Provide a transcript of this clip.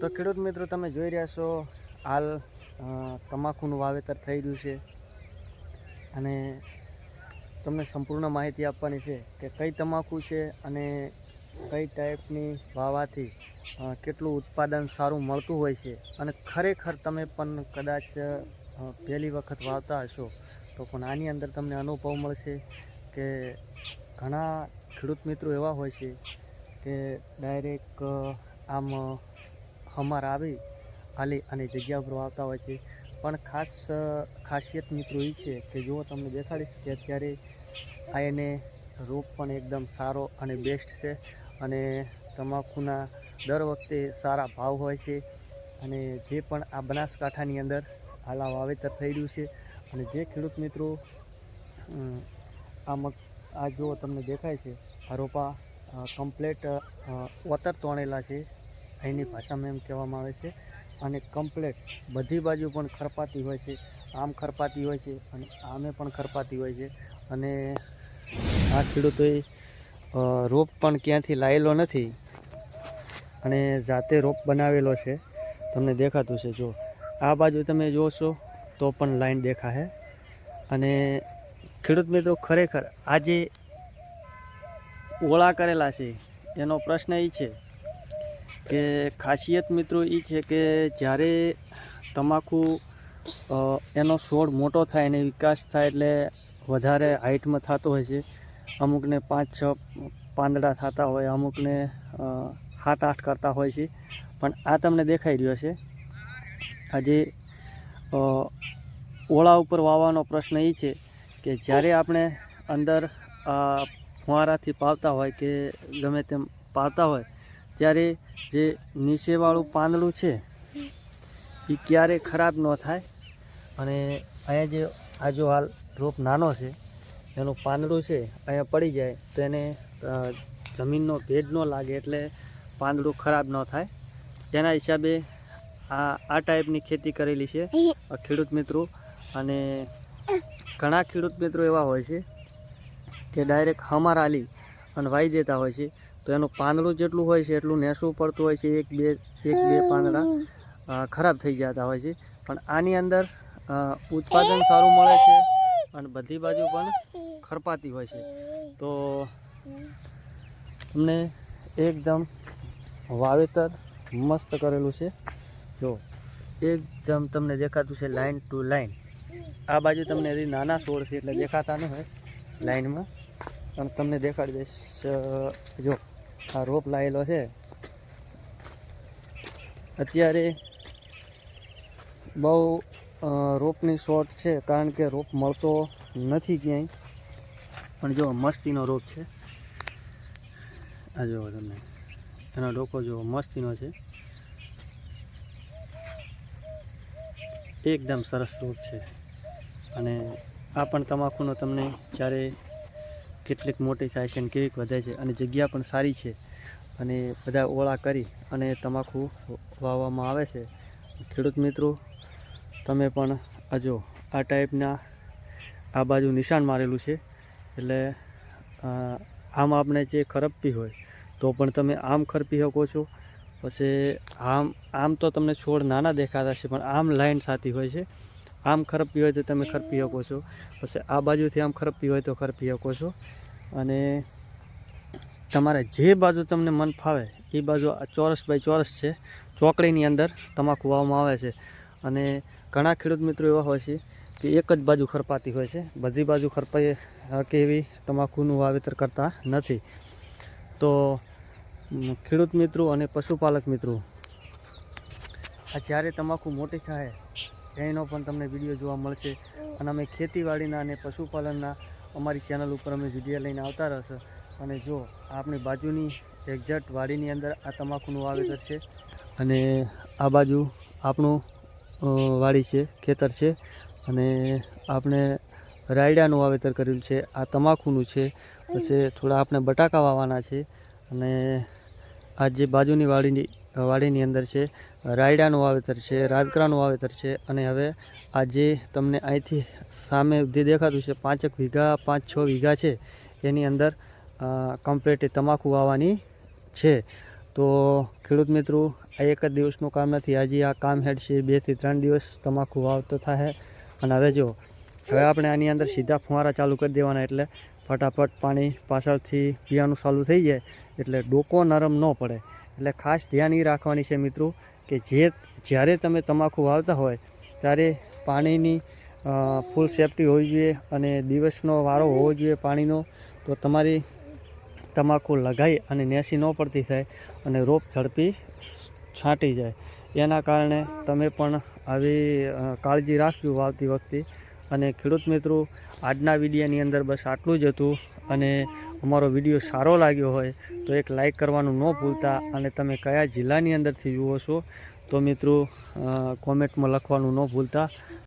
તો ખેડૂત મિત્રો, તમે જોઈ રહ્યા છો હાલ તમાકુનું વાવેતર થઈ રહ્યું છે. અને તમને સંપૂર્ણ માહિતી આપવાની છે કે કઈ તમાકુ છે અને કઈ ટાઈપની વાવાથી કેટલું ઉત્પાદન સારું મળતું હોય છે. અને ખરેખર તમે પણ કદાચ પહેલી વખત વાવતા હશો, તો પણ આની અંદર તમને અનુભવ મળશે કે ઘણા ખેડૂત મિત્રો એવા હોય છે કે ડાયરેક્ટ આમ હમાર આવી હાલી અને જગ્યા ઉપર આવતા હોય છે. પણ ખાસ ખાસિયત મિત્રો એ છે કે જો તમને દેખાડીશ કે અત્યારે આ એને રોપ પણ એકદમ સારો અને બેસ્ટ છે અને તમાકુના દર વખતે સારા ભાવ હોય છે અને જે પણ આ બનાસકાંઠાની અંદર હાલા વાવેતર થઈ રહ્યું છે અને જે ખેડૂત મિત્રો આ મગ, આ જો તમને દેખાય છે, આ રોપા કમ્પ્લેટ ઓતર તોણેલા છે અહીંની ભાષામાં એમ કહેવામાં આવે છે. અને કમ્પ્લેટ બધી બાજુ પણ ખરપાતી હોય છે. આમ ખરપાતી હોય છે અને આમે પણ ખરપાતી હોય છે. અને આ ખેડૂતોએ રોપ પણ ક્યાંથી લાવેલો નથી અને જાતે રોપ બનાવેલો છે. તમને દેખાતું છે. જો, આ બાજુ તમે જોશો તો પણ લાઈન દેખાશે. અને ખેડૂત મિત્રો ખરેખર આજે ઓળા કરેલા છે. એનો પ્રશ્ન એ છે કે ખાસિયત મિત્રો એ છે કે જ્યારે તમાકુ એનો છોડ મોટો થાય અને વિકાસ થાય એટલે વધારે હાઇટમાં થતો હોય છે. અમુકને પાંચ, છ પાંદડા થતા હોય, અમુકને સાત, આઠ કરતા હોય છે. પણ આ તમને દેખાઈ રહ્યો છે. આજે ઓળા ઉપર વાવવાનો પ્રશ્ન એ છે કે જ્યારે આપણે અંદર ફુવારાથી પાવતા હોય કે ગમે તેમ પાવતા હોય, ત્યારે જે નીચેવાળું પાંદડું છે, એ ક્યારેય ખરાબ ન થાય. અને અહીંયા જે આ હાલ રોપ નાનો છે, એનું પાંદડું છે, અહીંયા પડી જાય, તો એને જમીનનો ભેદ ન લાગે એટલે પાંદડું ખરાબ ન થાય. એના હિસાબે આ આ ટાઈપની ખેતી કરેલી છે ખેડૂત મિત્રો. અને ઘણા ખેડૂત મિત્રો એવા હોય છે, કે ડાયરેક્ટ હમાર આલી અને વાઈ દેતા હોય છે. તો એનું પાંદડું જેટલું હોય છે, એટલું નેસવું પડતું હોય છે, એક બે એક બે પાંદડા ખરાબ થઈ જતા હોય છે. પણ આની અંદર ઉત્પાદન સારું મળે છે અને બધી બાજુ પણ ખરપાતી હોય છે. તો તમને એકદમ વાવેતર મસ્ત કરેલું છે. જો, એકદમ તમને દેખાતું છે લાઇન ટુ લાઇન આ બાજુ તમને હજી નાના છોડ છે એટલે દેખાતા ન હોય લાઇનમાં પણ તમને દેખાડી દઈશ જો. આ રોપ લાવેલો છે. અત્યારે બહુ રોપની શોર્ટ છે કારણ કે રોપ મળતો નથી ક્યાંય. પણ જો મસ્તીનો રોપ છે. આ જુઓ તમે એનો ડોકો જુઓ મસ્તીનો છે. એકદમ સરસ રોપ છે. અને આ પણ તમાકુનો તમને જ્યારે કેટલીક મોટી થાય છે અને કેવીક વધે છે અને જગ્યા પણ સારી છે. અને બધા ઓળા કરી અને તમાકુ વાવવામાં આવે છે. ખેડૂત મિત્રો, તમે પણ આજો આ ટાઈપના આ બાજુ નિશાન મારેલું છે. એટલે આમ આપણે જે ખરપતી હોય, તો પણ તમે આમ ખરપી શકો છો. પછી આમ આમ તો તમને છોડ નાના દેખાતા છે, પણ આમ લાઈન થતી હોય છે. આમ ખરપી હોય તો તમે ખરપી શકો છો. પછી આ બાજુથી આમ ખરપી હોય તો ખરપી શકો છો. અને તમારે જે બાજુ તમને મન ફાવે, એ બાજુ આ ચોરસ બાય ચોરસ છે. ચોકડીની અંદર તમાકુ વાવવામાં આવે છે. અને ઘણા ખેડૂત મિત્રો એવા હોય છે કે એક જ બાજુ ખરપાતી હોય છે. બધી બાજુ ખરપાઈ કે એવી તમાકુનું વાવેતર કરતા નથી. તો ખેડૂત મિત્રો અને પશુપાલક મિત્રો, આ જ્યારે તમાકુ મોટી થાય એનો પણ તમને વીડિયો જોવા મળશે. અને અમે ખેતીવાડીના અને પશુપાલનના અમારી ચેનલ ઉપર અમે વીડિયો લઈને આવતા રહેશે. અને જો, આપણી બાજુની એક્ઝેક્ટ વાડીની અંદર આ તમાકુનું વાવેતર છે. અને આ બાજુ આપણું વાડી છે, ખેતર છે. અને આપણે રાયડાનું વાવેતર કરેલું છે. આ તમાકુનું છે. પછી થોડા આપણે બટાકા વાવવાના છે. અને આ જે બાજુની વાડીની વાડીની અંદર છે, રાયડાનું વાવેતર છે રાજકરાનું વાવેતર છે અને હવે આ જે તમને અહીંથી સામે જે દેખાતું છે, પાંચેક વીઘા, પાંચ છ વીઘા છે, એની અંદર કમ્પ્લીટ તમાકુ વાવવાની છે. તો ખેડૂત મિત્રો, આ એક જ દિવસનું કામ નથી, આજે આ કામ હેડ છે બેથી ત્રણ દિવસ તમાકુ વાવતો થાય અને હવે જો, હવે આપણે આની અંદર સીધા ફુવારા ચાલુ કરી દેવાના એટલે ફટાફટ પાણી પાછળથી પીવાનું ચાલુ થઈ જાય, એટલે ડોકો નરમ ન પડે. એટલે ખાસ ધ્યાન એ રાખવાની છે મિત્રો કે જે જ્યારે તમે તમાકુ વાવતા હોય ત્યારે પાણીની ફૂલ સેફટી હોવી જોઈએ અને દિવસનો વારો હોવો જોઈએ પાણીનો, તો તમારી તમાકુ લગાઈ અને નેસી ન પડતી થાય અને રોપ ઝડપી છાંટી જાય. એના કારણે તમે પણ આવી કાળજી રાખજો વાવતી વખતે. અને ખેડૂત મિત્રો, આજના વિડીયાની અંદર બસ આટલું જ હતું અને અમારો વીડિયો સારો લાગ્યો હોય તો એક લાઈક કરવાનું ન ભૂલતા અને તમે કયા જિલ્લાની અંદરથી જુઓ છો તો મિત્રો કોમેન્ટમાં લખવાનું ન ભૂલતા.